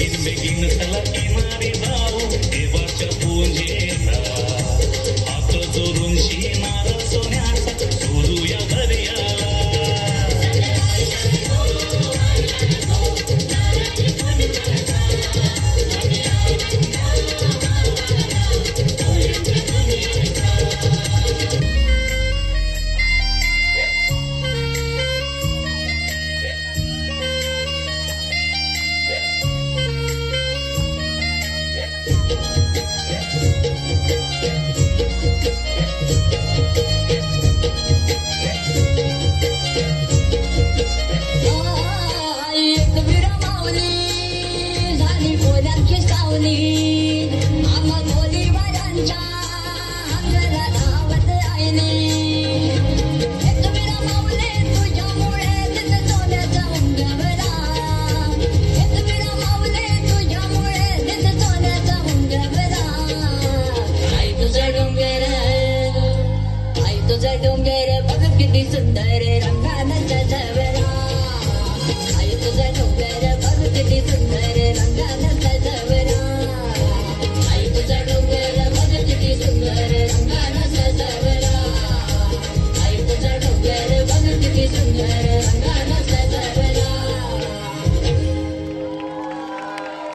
என் வெகின தல இமாரின் सावली पोरांची सावली. आम्हा गोलीबारांच्या आंधळा धावत राहिले तुम्ही रमावले तुझ्यामुळे तिथे सोन्याचा उंगवरा तुम्ही रमावले तुझ्यामुळे तिथे आई तुझा डोंगर, आई तुझा डोंगर, बघ किती सुंदर